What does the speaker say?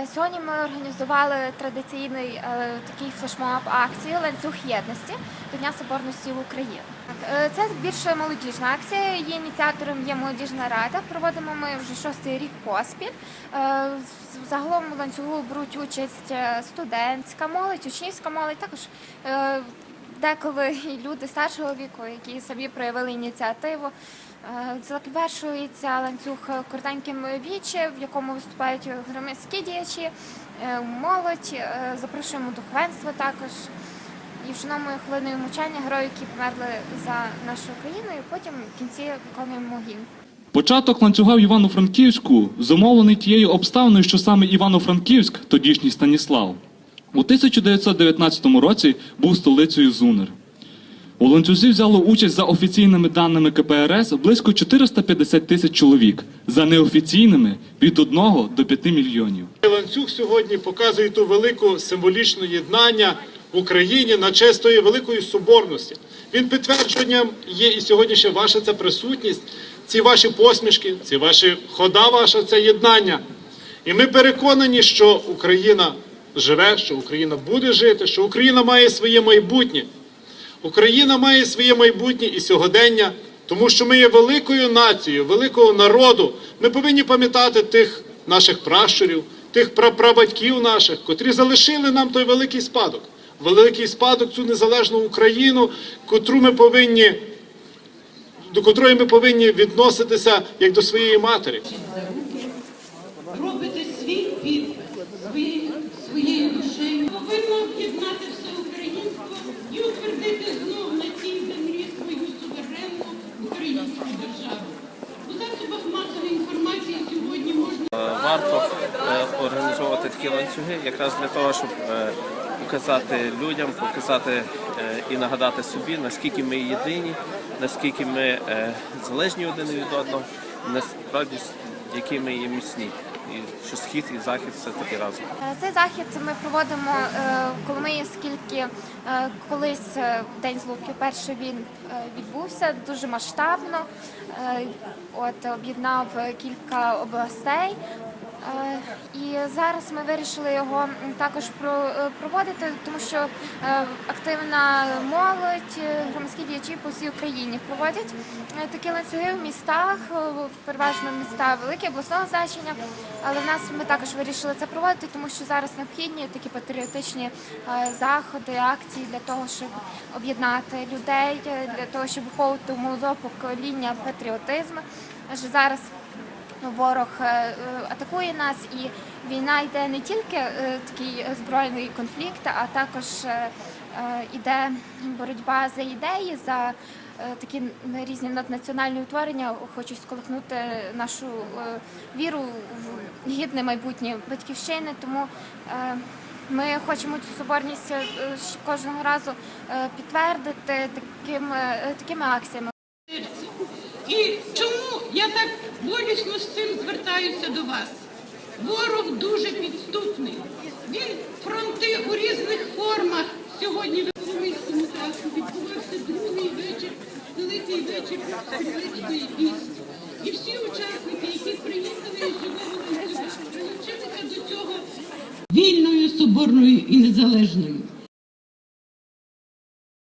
Е, Сьогодні ми організували традиційний е, такий флешмоб акції ланцюг єдності до Дня Соборності в Україні. Е, Це більше молодіжна акція. Її ініціатором є молодіжна рада. Проводимо ми вже шостий рік поспіль. Загалом у ланцюгу беруть участь студентська молодь, учнівська молодь, також деколи люди старшого віку, які самі проявили ініціативу. Е, Завершується ланцюг коротеньким віче, в якому виступають громадські діячі, е, молодь. Е, Запрошуємо духовенство також. І вшановуємо хвилиною мовчання героїв, які померли за нашу країну, і потім в кінці виконуємо гімн. Початок ланцюга в Івано-Франківську зумовлений тією обставиною, що саме Івано-Франківськ, тодішній Станіслав, у 1919 році був столицею Зунер. У ланцюзі взяло участь за офіційними даними КПРС близько 450 тисяч чоловік, за неофіційними від 1 до 5 мільйонів. Ланцюг сьогодні показує ту велику символічну єднання в Україні на честь тої великої соборності. Він підтвердженням є і сьогоднішня ваша ця присутність, ці ваші посмішки, ці ваші хода, ваша це єднання. І ми переконані, що Україна живе, що Україна буде жити, що Україна має своє майбутнє. Україна має своє майбутнє і сьогодення, тому що ми є великою нацією, великого народу. Ми повинні пам'ятати тих наших пращурів, тих прапрабатьків наших, котрі залишили нам той великий спадок. Великий спадок цю незалежну Україну, котру ми повинні, до котрої ми повинні відноситися як до своєї матері. робите свій підпис своєю, Варто е, організовувати такі ланцюги якраз для того, щоб е, показати людям, показати е, і нагадати собі, наскільки ми єдині, наскільки ми залежні один від одного, насправді які ми є міцні. І що схід і захід все таки разом. Е, Цей захід ми проводимо коли в Коломиї, оскільки е, колись е, День Злуки перший він е, відбувся дуже масштабно. Е, От об'єднав е, кілька областей. Е, І зараз ми вирішили його також е, проводити, тому що е, активна молодь, громадські діячі по всій Україні проводять такі ланцюги в містах, переважно міста великі обласного значення. Але в нас ми також вирішили це проводити, тому що зараз необхідні такі патріотичні заходи, акції для того, щоб об'єднати людей, для того, щоб виховувати у молодого покоління патріотизм. Адже зараз ворог е, е, атакує нас, і війна йде не тільки е, такий збройний конфлікт, а також іде боротьба за ідеї, за такі різні наднаціональні утворення. Хочуть сколихнути нашу віру в гідне майбутнє батьківщини. Тому ми хочемо цю соборність кожного разу підтвердити таким, е, такими акціями. І чому я так болісно з цим звертаюся до вас? Ворог дуже підступний. Він фронти у різних формах сьогодні в Коломийському театрі відбувався другий вечір, великий вечір Великої пісні. І всі учасники, які приїхали з живого долучилися до цього вільною, соборною і незалежною.